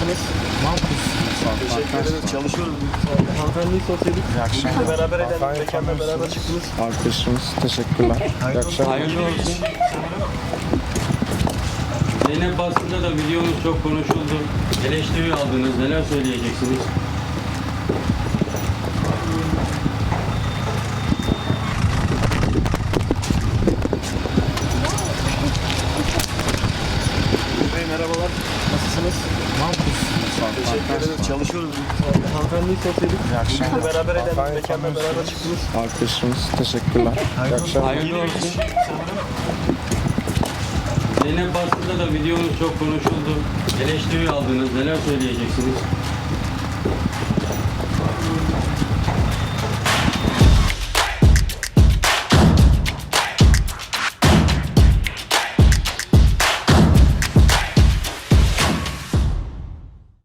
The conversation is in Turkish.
Nasılsınız? Mahpus. Teşekkür ederiz. Çalışıyorum. Hanımefendiyi sorsaydık. İyi akşamlar. Beraber edelim. Mekanla beraber çıktınız. Arkadaşımız. Teşekkürler. İyi akşamlar. Hayırlı olsun. Zeynep basında da videonuz çok konuşuldu. Eleştiri aldınız. Neler söyleyeceksiniz? merhabalar. Nasılsınız? Teşekkür ederim. Çalışıyoruz. Hanımefendiyi sorsaydık. İyi akşamlar. Beraber Hanımefendi mekanda beraber çıktınız. Arkadaşımız teşekkürler. İyi akşamlar. Hayırlı olsun. Zeynep basında da videonuz çok konuşuldu. Eleştiri aldınız. Neler söyleyeceksiniz?